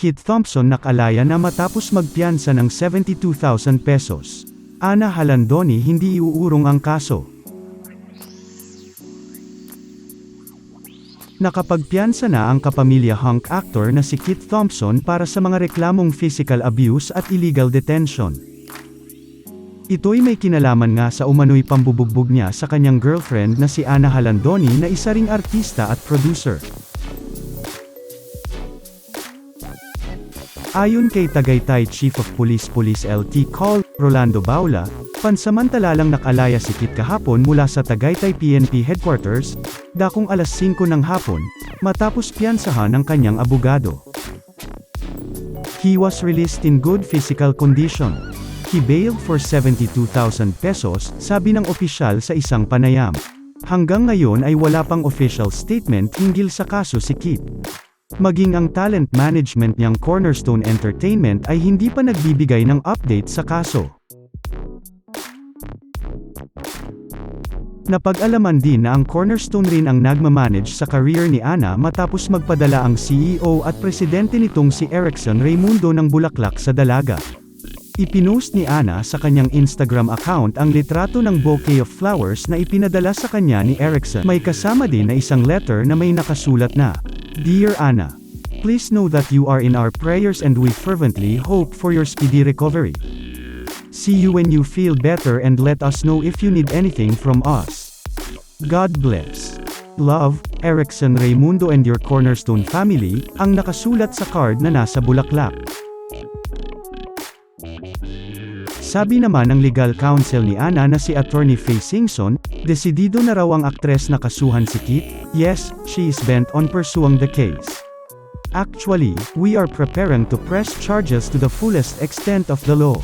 Kit Thompson nakalaya na matapos magpiyansa ng 72,000 pesos. Ana Halandoni hindi iuurong ang kaso. Nakapagpiyansa na ang kapamilya hunk actor na si Kit Thompson para sa mga reklamong physical abuse at illegal detention. Ito'y may kinalaman nga sa umano'y pambubugbog niya sa kanyang girlfriend na si Ana Halandoni na isa ring artista at producer. Ayon kay Tagaytay Chief of Police Police LT Col. Rolando Baula, pansamantala lang nakalaya si Kit kahapon mula sa Tagaytay PNP Headquarters, dakong alas 5 ng hapon, matapos piyansahan ng kanyang abogado. He was released in good physical condition. He bailed for 72,000 pesos, sabi ng opisyal sa isang panayam. Hanggang ngayon ay wala pang official statement hinggil sa kaso si Kit. Maging ang talent management niyang Cornerstone Entertainment ay hindi pa nagbibigay ng update sa kaso. Napag-alaman din na ang Cornerstone rin ang nagmamanage sa career ni Ana matapos magpadala ang CEO at presidente nitong si Erickson Raimundo ng bulaklak sa dalaga. Ipinost ni Ana sa kanyang Instagram account ang litrato ng bouquet of flowers na ipinadala sa kanya ni Erickson. May kasama din na isang letter na may nakasulat na, Dear Anna, Please know that you are in our prayers and we fervently hope for your speedy recovery. See you when you feel better and let us know if you need anything from us. God bless. Love, Erickson Raimundo and your Cornerstone family, ang nakasulat sa card na nasa bulaklak. Sabi naman ng legal counsel ni Ana na si Attorney Faye Singson, desidido na raw ang aktres na kasuhan si Kit, yes, she is bent on pursuing the case. Actually, we are preparing to press charges to the fullest extent of the law.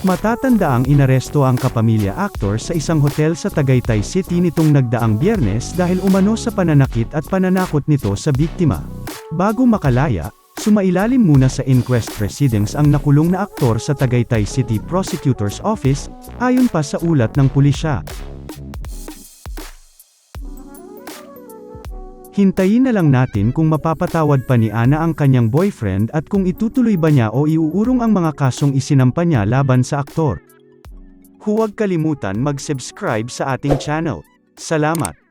Matatanda ang inaresto ang kapamilya actor sa isang hotel sa Tagaytay City nitong nagdaang biyernes dahil umano sa pananakit at pananakot nito sa biktima. Bago makalaya, sumailalim muna sa inquest proceedings ang nakulong na aktor sa Tagaytay City Prosecutor's Office, ayon pa sa ulat ng pulisya. Hintayin na lang natin kung mapapatawad pa ni Ana ang kanyang boyfriend at kung itutuloy ba niya o iuurong ang mga kasong isinampa niya laban sa aktor. Huwag kalimutan mag-subscribe sa ating channel. Salamat!